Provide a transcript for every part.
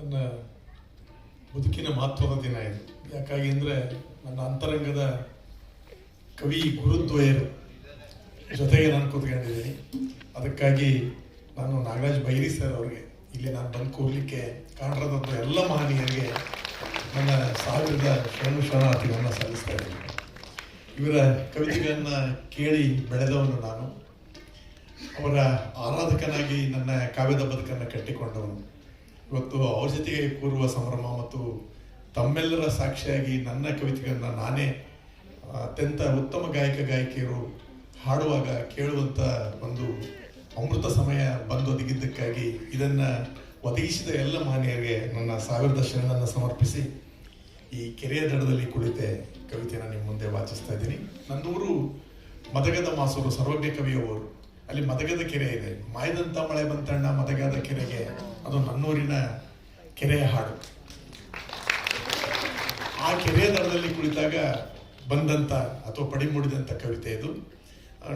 ನನ್ನ ಬದುಕಿನ ಮಹತ್ವದ ದಿನ ಇದು. ಯಾಕಾಗಿ ಅಂದರೆ ನನ್ನ ಅಂತರಂಗದ ಕವಿ ಗುರುದ್ವಯರು ಜೊತೆಗೆ ನಾನು ಕೂತ್ಕೊಂಡಿದ್ದೀನಿ. ಅದಕ್ಕಾಗಿ ನಾನು ನಾಗರಾಜ್ ಬೈರಿ ಸರ್ ಅವರಿಗೆ ಇಲ್ಲಿ ನಾನು ಬಂದು ಕೂರ್ಲಿಕ್ಕೆ ಕಾಣರದಂಥ ಎಲ್ಲ ಮಹನೀಯರಿಗೆ ನನ್ನ ಸಾವಿರದ ಶರಣು ಶರಣಾರ್ಥಿಗಳನ್ನು ಸಲ್ಲಿಸ್ತಾ ಇದ್ದೀನಿ. ಇವರ ಕವಿತೆಗಳನ್ನು ಕೇಳಿ ಬೆಳೆದವನು ನಾನು. ಅವರ ಆರಾಧಕನಾಗಿ ನನ್ನ ಕಾವ್ಯದ ಬದುಕನ್ನು ಕಟ್ಟಿಕೊಂಡವನು. ಇವತ್ತು ಅವ್ರ ಜೊತೆಗೆ ಕೂರುವ ಸಂಭ್ರಮ ಮತ್ತು ತಮ್ಮೆಲ್ಲರ ಸಾಕ್ಷಿಯಾಗಿ ನನ್ನ ಕವಿತೆಗಳನ್ನ ನಾನೇ ಅತ್ಯಂತ ಉತ್ತಮ ಗಾಯಕ ಗಾಯಕಿಯರು ಹಾಡುವಾಗ ಕೇಳುವಂತ ಒಂದು ಅಮೃತ ಸಮಯ ಬಂದು ಒದಗಿದ್ದಕ್ಕಾಗಿ ಇದನ್ನ ಒದಗಿಸಿದ ಎಲ್ಲ ಮಾನ್ಯರಿಗೆ ನನ್ನ ಸಾವಿರದ ಶರಣನ್ನು ಸಮರ್ಪಿಸಿ ಈ ಕೆರೆಯ ದಡದಲ್ಲಿ ಕುಳಿತೆ ಕವಿತೆಯನ್ನು ನಿಮ್ಮ ಮುಂದೆ ವಾಚಿಸ್ತಾ ಇದ್ದೀನಿ. ನನ್ನೂರು ಮದಗದ ಮಾಸೂರು ಸರ್ವಜ್ಞ ಕವಿಯವರು. ಅಲ್ಲಿ ಮದಗದ ಕೆರೆ ಇದೆ. ಮಾಯದಂತ ಮಳೆ ಬಂತಣ್ಣ ಮದಗದ ಕೆರೆಗೆ ಅದು ನನ್ನೂರಿನ ಕೆರೆಯ ಹಾಡು. ಆ ಕೆರೆಯ ದಡದಲ್ಲಿ ಕುಳಿತಾಗ ಬಂದಂತ ಅಥವಾ ಪಡಿಮೂಡಿದಂತ ಕವಿತೆ ಇದು.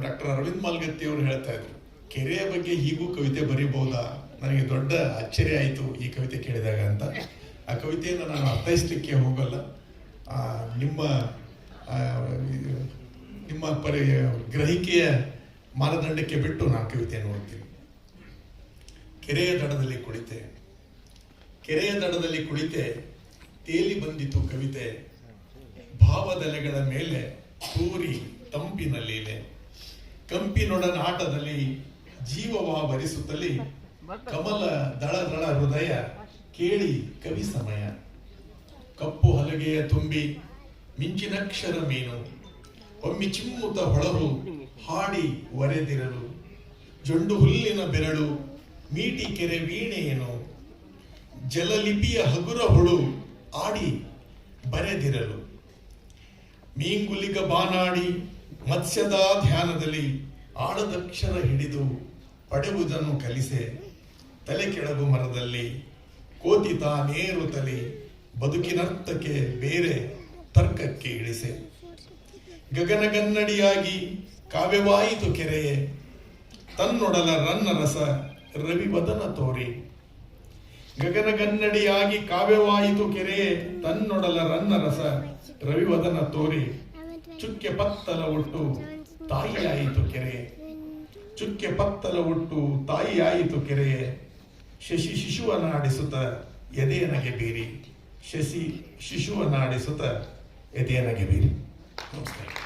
ಡಾಕ್ಟರ್ ಅರವಿಂದ್ ಮಾಲ್ಗತ್ತಿ ಅವರು ಹೇಳ್ತಾ ಇದ್ರು, ಕೆರೆಯ ಬಗ್ಗೆ ಹೀಗೂ ಕವಿತೆ ಬರೀಬಹುದಾ? ನನಗೆ ದೊಡ್ಡ ಅಚ್ಚರಿ ಆಯಿತು ಈ ಕವಿತೆ ಕೇಳಿದಾಗ ಅಂತ. ಆ ಕವಿತೆಯನ್ನು ನಾನು ಅರ್ಥೈಸ್ಲಿಕ್ಕೆ ಹೋಗಲ್ಲ. ನಿಮ್ಮ ನಿಮ್ಮ ಪರಿ, ಗ್ರಹಿಕೆಯ ಮಾನದಂಡಕ್ಕೆ ಬಿಟ್ಟು ನಾನು ಕವಿತೆಯನ್ನು ಓದ್ತೀನಿ ಕೆರೆಯ ದಡದಲ್ಲಿ ಕುಳಿತೆ. ಕೆರೆಯ ದಡದಲ್ಲಿ ಕುಳಿತೆ, ತೇಲಿ ಬಂದಿತು ಕವಿತೆ. ಭಾವದಲೆಗಳ ಮೇಲೆ ತೂರಿ ತಂಪಿನ ಲೀಲೆ. ಕಂಪಿನೊಡನಾಟದಲ್ಲಿ ಜೀವವಾವರಿಸುತ್ತಲಿ ಕಮಲ ದಳ ದಳ ಹೃದಯ ಕೇಳಿ ಕವಿ ಸಮಯ. ಕಪ್ಪು ಹಲಗೆಯ ತುಂಬಿ ಮಿಂಚಿನಕ್ಷರ ಮೀನು. ಒಮ್ಮಿ ಚಿಮ್ಮುತ ಹೊಳರು ಹಾಡಿ ಒರೆದಿರಲು, ಜೊಂಡು ಹುಲ್ಲಿನ ಬೆರಳು, ಮೀಟಿ ಕೆರೆ ವೀಣೆಯನು ಜಲಲಿಪಿಯ ಹಗುರ ಹುಳು ಆಡಿ ಬರೆದಿರಲು. ಮೀಂಗುಲಿಗ ಬಾನಾಡಿ ಮತ್ಸ್ಯದ ಧ್ಯಾನದಲ್ಲಿ ಆಡದಕ್ಷರ ಹಿಡಿದು ಪಡೆಯುವುದನ್ನು ಕಲಿಸೆ, ತಲೆ ಕೆಳಗು ಮರದಲ್ಲಿ ಕೋತಿ ತಲೆ, ಬದುಕಿನರ್ಥಕ್ಕೆ ಬೇರೆ ತರ್ಕಕ್ಕೆ ಇಳಿಸೆ. ಗಗನಗನ್ನಡಿಯಾಗಿ ಕಾವ್ಯವಾಯಿತು ಕೆರೆಯೇ. ತನ್ನೊಡಲ ರನ್ನ ರಸ ರವಿವದನ ತೋರಿ. ಗಗನಗನ್ನಡಿಯಾಗಿ ಕಾವ್ಯವಾಯಿತು ಕೆರೆಯೇ, ತನ್ನೊಡಲ ರನ್ನ ರಸ ರವಿವದನ ತೋರಿ. ಚುಕ್ಕೆ ಪತ್ತಲ ಒಟ್ಟು ತಾಯಿಯಾಯಿತು ಕೆರೆ ಚುಕ್ಕೆ ಪತ್ತಲ ಒಟ್ಟು ತಾಯಿಯಾಯಿತು ಕೆರೆಯೇ. ಶಶಿ ಶಿಶುವನಾಡಿಸುತ್ತ ಎದೆಯನಗೆ ಬೀರಿ. ಶಶಿ ಶಿಶುವನಾಡಿಸುತ್ತ ಎದೆಯನಗೆ ಬೀರಿ. ನಮಸ್ಕಾರ.